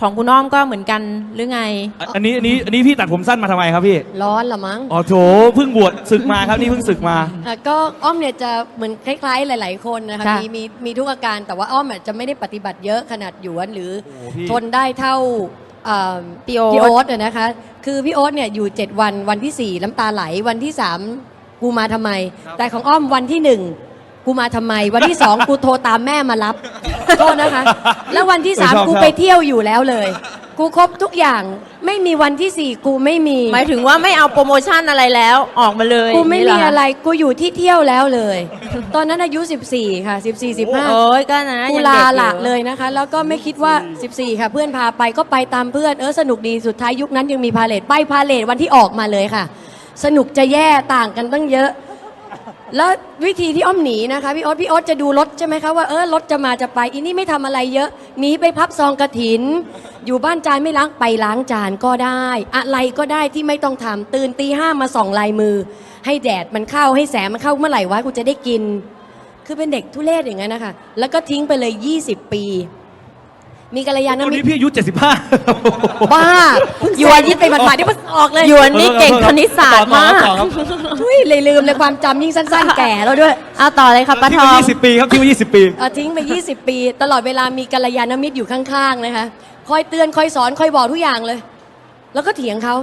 ของคุณอ้อมก็เหมือนกันหรือไง อันอันนี้อันนี้อันนี้พี่ตัดผมสั้นมาทำไมครับพี่ ร้อนละมั้งอ๋อโถเพิ่งบวชศึกมาครับนี่เพิ่งศึกมา อะก็อ้อมเนี่ยจะเหมือนคล้าย ๆ หลาย ๆ คนนะคะค่ะมีมีมีทุกอาการแต่ว่าอ้อมอาจจะไม่ได้ปฏิบัติเยอะขนาดหยวนหรือโอ้โหพี่ ทนได้เท่าเอ่อพี่โอ๊ต พี่โอ๊ตอะนะคะ คือพี่โอ๊ตเนี่ยอยู่ 7 วันวันที่4 น้ำตาไหลวันที่ 3 กูมาทำไม แต่ของอ้อมวันที่ 1 กูมาทำไม วันที่ 2 กูโทรตามแม่มารับ โทษนะคะ แล้ววันที่ชอบชอบ3กูไปเที่ยวอยู่แล้วเลย กูครบทุกอย่างไม่มีวันที่4กูไม่มี หมายถึงว่าไม่เอาโปรโมชั่นอะไรแล้วออกมาเลยกูไม่นี่มีเหอะไร กูอยู่ที่เที่ยวแล้วเลย ตอนนั้นอายุ 14 ค่ะ 14 15โอ้ยก็นะกูยังลาเด็กอยู่หละเลยนะคะ แล้วก็ไม่คิดว่า 14 ค่ะ เพื่อนพาไปก็ไปตามเพื่อน เออสนุกดีสุดท้ายยุคนั้นยังมีพาเลทไปพาเลทวันที่ออกมาเลยค่ะ สนุกจะแย่ต่างกันตั้งเยอะ แล้ววิธีที่อ้อมหนีนะคะพี่โอ๊ตพี่โอ๊ตจะดูรถใช่ไหมคะว่าเออรถจะมาจะไปอีนี่ไม่ทำอะไรเยอะหนีไปพับซองกระถิน อยู่บ้านจานไม่ล้างไปล้างจานก็ได้ อะไรก็ได้ที่ไม่ต้องทำตื่นตีห้ามาส่องลายมือ ให้แดดมันเข้าให้แสงมันเข้าเมื่อไหร่วะกูจะได้กิน คือเป็นเด็กทุเรศอย่างนั้นนะคะแล้วก็ทิ้งไปเลย 20 ปี มีกัลยาณตอนมิตนี้รพี่อายุ 75บ้าเพิ่งหยวนยิดไปหมาดๆที่เพิ่งออกเลยหยวนนี่เก่งคณิตศาสตร์มากต่อครับทุยเลยลืมเลยความจำยิ่งสั้นๆ แก่แล้วด้วยเอาต่อเลยค่ะป้าที่ทอว่าง20 ปีครับที่ว่า20 ปี เอาทิ้งไป 20 ปี ตลอดเวลามีกัลยาณมิตรอยู่ข้างๆนะคะคอยเตือนคอยสอนคอยบอกทุกอย่างเลย แล้วก็เถียงเขา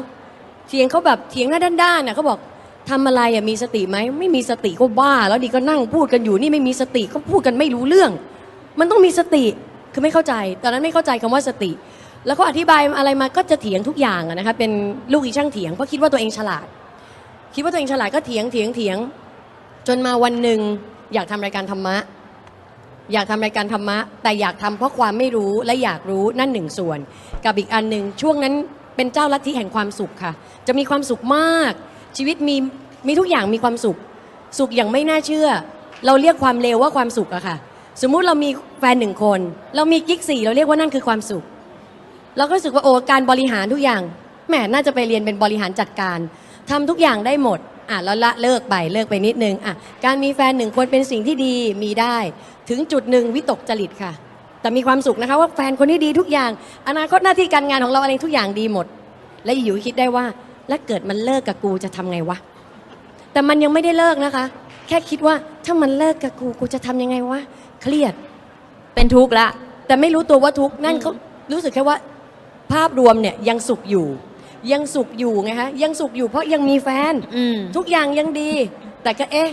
เถียงเขาแบบเถียงหน้าด้านๆน่ะเขาบอกทำอะไรอะมีสติไหมไม่มีสติก็บ้า แล้วดีก็นั่งพูดกันอยู่นี่ไม่มีสติก็พูดกันไม่รู้เรื่อง มันต้องมีสติ คือไม่เข้าใจ ตอนนั้นไม่เข้าใจคำว่าสติ แล้วก็อธิบายอะไรมาก็จะเถียงทุกอย่างนะคะเป็นลูกอีช่างเถียงเพราะคิดว่าตัวเองฉลาด คิดว่าตัวเองฉลาดก็เถียงเถียงเถียง จนมาวันหนึ่งอยากทำรายการธรรมะ อยากทำรายการธรรมะ แต่อยากทำเพราะความไม่รู้และอยากรู้นั่นหนึ่งส่วน กับอีกอันหนึ่งช่วงนั้นเป็นเจ้าลัทธิแห่งความสุขค่ะ จะมีความสุขมาก ชีวิตมีมีทุกอย่างมีความสุข สุขอย่างไม่น่าเชื่อ เราเรียกความเลวว่าความสุขอะค่ะ สมมุติเรามีแฟนหนึ่งคน เรามีกิ๊กสี่เราเรียกว่านั่นคือความสุข เราก็รู้สึกว่าโอ้การบริหารทุกอย่างแหมน่าจะไปเรียนเป็นบริหารจัดการทำทุกอย่างได้หมดอะแล้วละเลิกไปเลิกไปนิดนึงอะการมีแฟนหนึ่งคนเป็นสิ่งที่ดีมีได้ ถึงจุดหนึ่งวิตกจริตค่ะ แต่มีความสุขนะคะว่าแฟนคนนี้ดีทุกอย่าง อนาคตหน้าที่การงานของเราอะไรทุกอย่างดีหมด และอยู่คิดได้ว่า แล้วเกิดมันเลิกกับกูจะทำไงวะแต่มันยังไม่ได้เลิกนะคะ แค่คิดว่าถ้ามันเลิกกับกูกูจะทำยังไงวะ เครียด เป็นทุกข์ละ แต่ไม่รู้ตัวว่าทุกข์นั่นเขารู้สึกแค่ว่า ภาพรวมเนี่ยยังสุขอยู่ ยังสุขอยู่ไงคะยังสุขอยู่เพราะยังมีแฟน อืม ทุกอย่างยังดี แต่ก็เอ๊ะ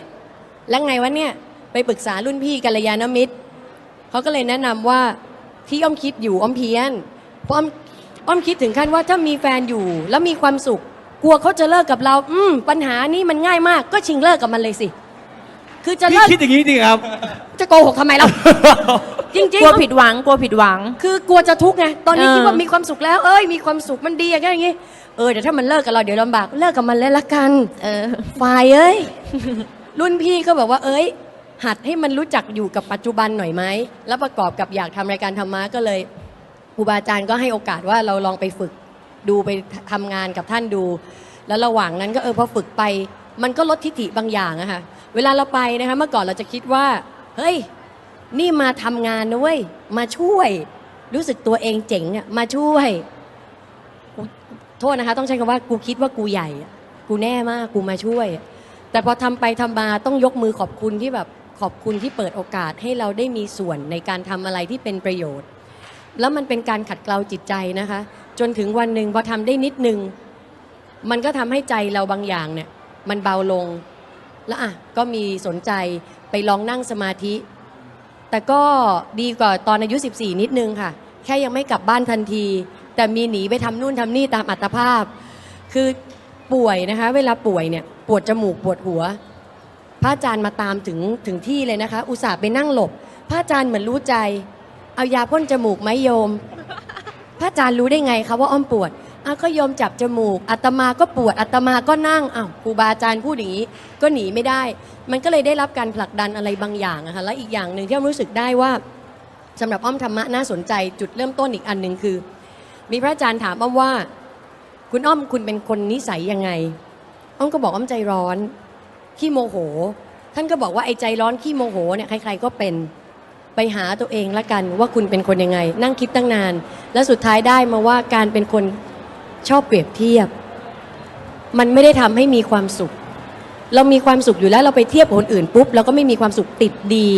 แล้วไงวะเนี่ย ไปปรึกษารุ่นพี่กัลยาณมิตร เขาก็เลยแนะนำว่าที่อ้อมคิดอยู่อ้อมเพี้ยน เพราะอ้อมอ้อมคิดถึงขั้นว่าถ้ามีแฟนอยู่แล้วมีความสุข กลัวเขาจะเลิกกับเรา อืม ปัญหานี้มันง่ายมาก ก็ชิงเลิกกับมันเลยสิ คือจะพี่เลิกคิดอย่างนี้จริงครับ จะโกหกทำไมเรา จริงกลัวๆผิดหวังกลัวผิดหวัง คือกลัวจะทุกข์ไงตอนนี้เออ คิดว่ามีความสุขแล้วเอ้ยมีความสุขมันดีอย่างเงี้ยอย่างงี้เออเดี๋ยวถ้ามันเลิกกับเราเดี๋ยวลำบากเลิกกับมันเลยละกัน เออ ฝ่ายเอ้ย รุ่นพี่ก็บอกว่าเอ้ย หัดให้มันรู้จักอยู่กับปัจจุบันหน่อยไหม แล้วประกอบกับอยากทำรายการธรรมะก็เลยครูบาอาจารย์ก็ให้โอกาสว่าเราลองไปฝึกดูไปทำงานกับท่านดู แล้วระหว่างนั้นก็เออพอฝึกไป มันก็ลดทิฐิบางอย่างอะค่ะ เวลาเราไปนะคะเมื่อก่อนเราจะคิดว่า เฮ้ย นี่มาทำงานนะเว้ย มาช่วย รู้สึกตัวเองเจ๋งอะมาช่วยกูโทษนะคะ ต้องใช้คำว่ากูคิดว่ากูใหญ่ กูแน่มากกูมาช่วย แต่พอทำไปทำมาต้องยกมือขอบคุณที่แบบขอบคุณที่เปิดโอกาสให้เราได้มีส่วนในการทำอะไรที่เป็นประโยชน์ แล้วมันเป็นการขัดเกลาจิตใจนะคะ จนถึงวันหนึ่งพอทำได้นิดนึง มันก็ทำให้ใจเราบางอย่างเนี่ย มันเบาลง แล้วอะก็มีสนใจไปลองนั่งสมาธิ แต่ก็ดีกว่าตอนอายุ 14 นิดนึงค่ะ แค่ยังไม่กลับบ้านทันที แต่มีหนีไปทำนู่นทำนี่ตามอัตภาพ คือป่วยนะคะ เวลาป่วยเนี่ยปวดจมูกปวดหัว พระอาจารย์มาตามถึงถึงที่เลยนะคะ อุตส่าห์ไปนั่งหลบ พระอาจารย์เหมือนรู้ใจ เอายาพ่นจมูกไหมโยม พระอาจารย์รู้ได้ไงคะว่าอ้อมปวด อ้าวก็โยมจับจมูกอาตมาก็ปวดอาตมาก็นั่งอ้าวครูบาอาจารย์พูดอย่างนี้ ก็หนีไม่ได้ มันก็เลยได้รับการผลักดันอะไรบางอย่างอะค่ะและอีกอย่างหนึ่งที่อ้อมรู้สึกได้ว่าสำหรับอ้อมธรรมะน่าสนใจจุดเริ่มต้นอีกอันหนึ่งคือ มีพระอาจารย์ถามอ้อมว่า คุณอ้อมคุณเป็นคนนิสัยยังไง อ้อมก็บอกอ้อมใจร้อนขี้โมโห ท่านก็บอกว่าไอ้ใจร้อนขี้โมโหเนี่ยใครๆก็เป็นไปหาตัวเองละกันว่าคุณเป็นคนยังไง นั่งคิดตั้งนาน แล้วสุดท้ายได้มาว่าการเป็นคน ชอบเปรียบเทียบ มันไม่ได้ทำให้มีความสุข เรามีความสุขอยู่แล้วเราไปเทียบคนอื่นปุ๊บเราก็ไม่มีความสุขติดดี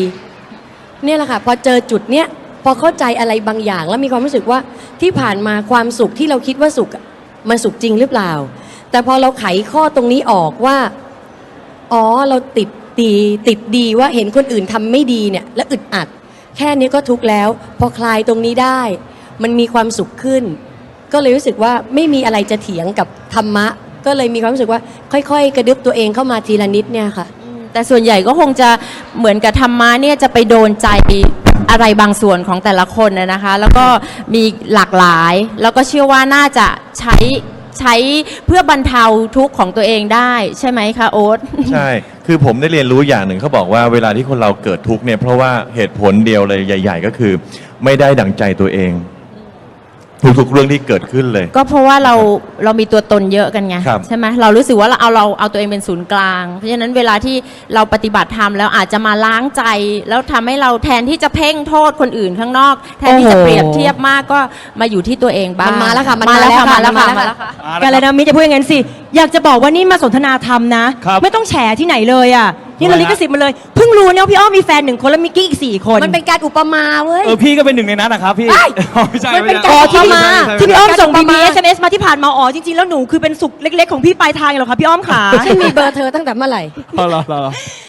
เนี่ยแหละค่ะพอเจอจุดเนี้ยพอเข้าใจอะไรบางอย่าง แล้วมีความรู้สึกว่าที่ผ่านมาความสุขที่เราคิดว่าสุขมันสุขจริงหรือเปล่า แต่พอเราไขข้อตรงนี้ออกว่า อ๋อเราติดดีติดดีว่าเห็นคนอื่นทำไม่ดีเนี่ย แล้วอึดอัด แค่นี้ก็ทุกข์แล้ว พอคลายตรงนี้ได้ มันมีความสุขขึ้น ก็เลยรู้สึกว่าไม่มีอะไรจะเถียงกับธรรมะ ก็เลยมีความรู้สึกว่าค่อย ๆ กระดึบตัวเองเข้ามาทีละนิดเนี่ยค่ะ แต่ส่วนใหญ่ก็คงจะเหมือนกับธรรมะเนี่ยจะไปโดนใจอะไรบางส่วนของแต่ละคนนะนะคะ แล้วก็มีหลากหลาย แล้วก็เชื่อว่าน่าจะใช้ใช้เพื่อบรรเทาทุกข์ของตัวเองได้ใช่ไหมคะโอ๊ตใช่ คือผมได้เรียนรู้อย่างหนึ่งเขาบอกว่าเวลาที่คนเราเกิดทุกข์เนี่ยเพราะว่าเหตุผลเดียวเลยใหญ่ ๆ ก็คือ ไม่ได้ดั่งใจตัวเอง ทุกๆเรื่องที่เกิดขึ้นเลย ก็เพราะว่าเราเรามีตัวตนเยอะกันไงครับใช่ไหมเรารู้สึกว่าเราเอาเราเอาตัวเองเป็นศูนย์กลาง เพราะฉะนั้นเวลาที่เราปฏิบัติธรรมแล้วอาจจะมาล้างใจ แล้วทำให้เราแทนที่จะเพ่งโทษคนอื่นข้างนอก แทนที่จะโอ้โห เปรียบเทียบมากก็มาอยู่ที่ตัวเองบ้างมันมาแล้วค่ะมันมาแล้วค่ะมามาแล้แล้ววค่ะค่ะมามาแล้แล้ววค่ะ ค่ะกันเลยนะมิจะพูดอย่างนั้นสิ อยากจะบอกว่านี่มาสนทนาธรรมนะ ครับ ไม่ต้องแฉที่ไหนเลยอะ นี่ทำไมเราฮะลิขสิทธิ์มาเลยเพิ่งรู้เนี่ยว่าพี่อ้อมมีแฟนหนึ่งคนแล้วมิกกี้อีกสี่คนมันเป็นการอุปมาเว้ย เออพี่ก็เป็นหนึ่งในนั้นนะครับพี่เฮ้ยอ๋อไม่ใช่มันเป็นไใช่การอ๋อที่พี่ไใช่ที่พี่อ้อมส่งปบีระมาบีณเอสเอ็มเอสมาที่ผ่านมาอ๋อจริงๆแล้วหนูคือเป็นสุขเล็ก ๆ ของพี่ปลายทางเหรอคะพี่อ้อมขา ฉันมีเบอร์เธอตั้งแต่เมื่อไหร่ อ๋อเหรอเหรอ